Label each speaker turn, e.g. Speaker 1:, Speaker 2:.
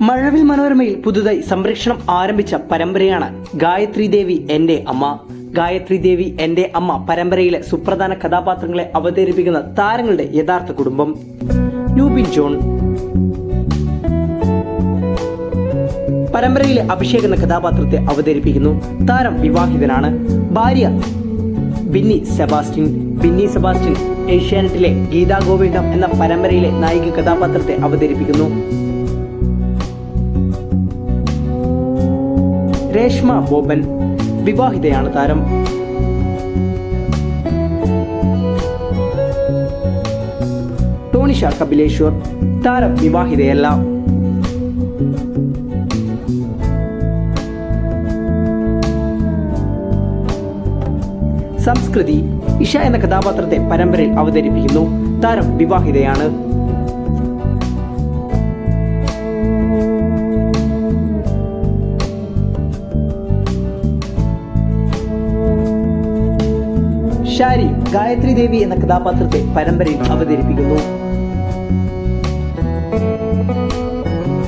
Speaker 1: മഴവിൽ മനോരമയിൽ പുതുതായി സംരക്ഷണം ആരംഭിച്ച പരമ്പരയാണ് ഗായത്രി ദേവി എന്റെ അമ്മ. ഗായത്രി ദേവി എന്റെ അമ്മ പരമ്പരയിലെ സുപ്രധാന കഥാപാത്രങ്ങളെ അവതരിപ്പിക്കുന്ന താരങ്ങളുടെ യഥാർത്ഥ കുടുംബം. ന്യൂബിൻ ജോൺ. പരമ്പരയിലെ അഭിഷേക് എന്ന കഥാപാത്രത്തെ അവതരിപ്പിക്കുന്നു. താരം വിവാഹിതനാണ്. ഭാര്യ ബിന്നി സെബാസ്റ്റിൻ ബിന്നി സെബാസ്റ്റിൻ ഏഷ്യാനെറ്റിലെ ഗീതാ ഗോവിന്ദം എന്ന പരമ്പരയിലെ നായിക കഥാപാത്രത്തെ അവതരിപ്പിക്കുന്നു. രേഷ്മ ബോബൻ വിവാഹിതയാണ് താരം. ടോണിഷ കപിലേശ്വർ താരം വിവാഹിതയല്ല. സംസ്കൃതി ഇഷ എന്ന കഥാപാത്രത്തെ പരമ്പരയിൽ അവതരിപ്പിക്കുന്നു. താരം വിവാഹിതയാണ്. ഷാരി ഗായത്രി ദേവി എന്ന കഥാപാത്രത്തെ പരമ്പരയിൽ അവതരിപ്പിക്കുന്നു.